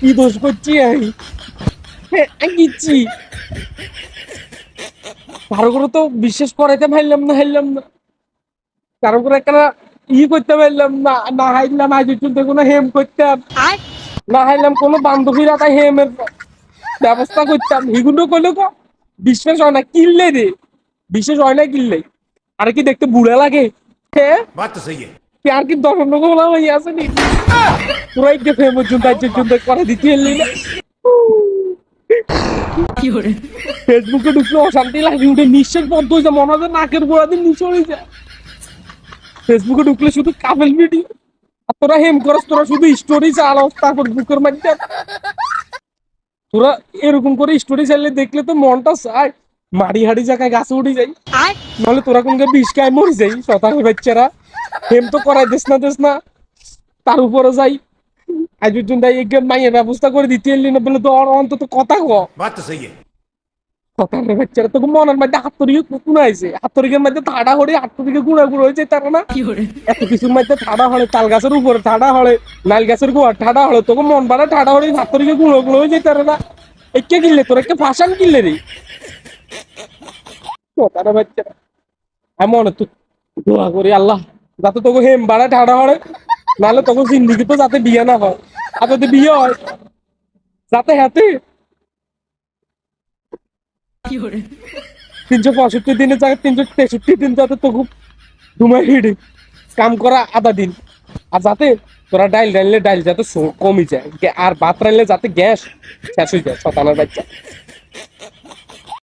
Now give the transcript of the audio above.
কি দোষ করছি আমি। হ্যাঁ, কিচ্ছি কারও করে তো বিশ্বাস করাইতে পারলাম না হারলাম না। কারও করে একটা ই করতে পারলাম না না হাইলাম আজ পর্যন্ত কোনো হেম করতাম। না হাইলাম কোনো বান্ধবীরা তাই হেমের ব্যবস্থা করতাম। এগুলো করলে কো বিশ্বাস হয় না কিনলে রে। বিশ্বাস হয় না কিনলে। আর কি দেখতে বুড়া লাগে হ্যাঁ बात तो सही है আর কি দশ লোক বলা হয়ে আসেনি পুরাই কে ফেমস জুন তাই জুন করে দিতে এলি না ফেসবুকে ঢুকলে অশান্তি লাগে উঠে নিঃশ্বাস বন্ধ হয়ে যায় মনে হয় নাকের গোড়া দিয়ে নিচে হয়ে যায় ফেসবুকে ঢুকলে শুধু কাপেল ভিডিও আর তোরা হেম করস তোরা শুধু স্টোরি চালাস তারপর বুকের মধ্যে তোরা এরকম করে স্টোরি চাইলে দেখলে তো মনটা চায় মাড়ি হাড়ি জায়গায় গাছ উঠে যাই। নাহলে তোরা কোনকে বিষ খায় মরি যাই শতাং বাচ্চারা। হেম তো করাই দিস না দেশ না। তার উপরে যাই। আজ পর্যন্ত একে মাইয়ের ব্যবস্থা করে দিতে এলি না বলে তো অন্তত কথা ক। কথা বাচ্চারা তোকে মনের মধ্যে হাতুড়িকে কুকুনা আইছে। হাতুড়িকের মধ্যে ঠাডা হড়ে হাতুড়িকে গুঁড়া গুঁড়ো হয়েছে তার না? এত কিছুর মধ্যে ঠাডা হড়ে তাল গাছের উপরে ঠাডা হড়ে নাল গাছের গোয়া ঠাডা হড়ে তোকে মন বাড়া ঠাডা হড়ে হাতুড়িকে গুঁড়ো গুঁড়ো হয়েছে তার না? একে কিনলে তোর একটা ফাঁসান কিনলে রে। কথাটা বাচ্চারা আমি তো দোয়া করি আল্লাহ যাতে তোকে হেম বাড়া ঠাডা হলে নাহলে তোকে জিন্দিগি তো যাতে বিয়ে না হয়। আর যদি বিয়ে হয়। যাতে তিনশো পঁয়ষট্টি দিনের জায়গায় তিনশো তেষট্টি দিন যাতে তোকে ঘুমাই হিড়ি কাম করা আধা দিন আর যাতে তোরা ডাইল ডাইলে ডাইল যাতে শো- কমে যায়। আর ভাত রাইলে যাতে গ্যাস শেষ হয়ে যায় শতানার বাচ্চা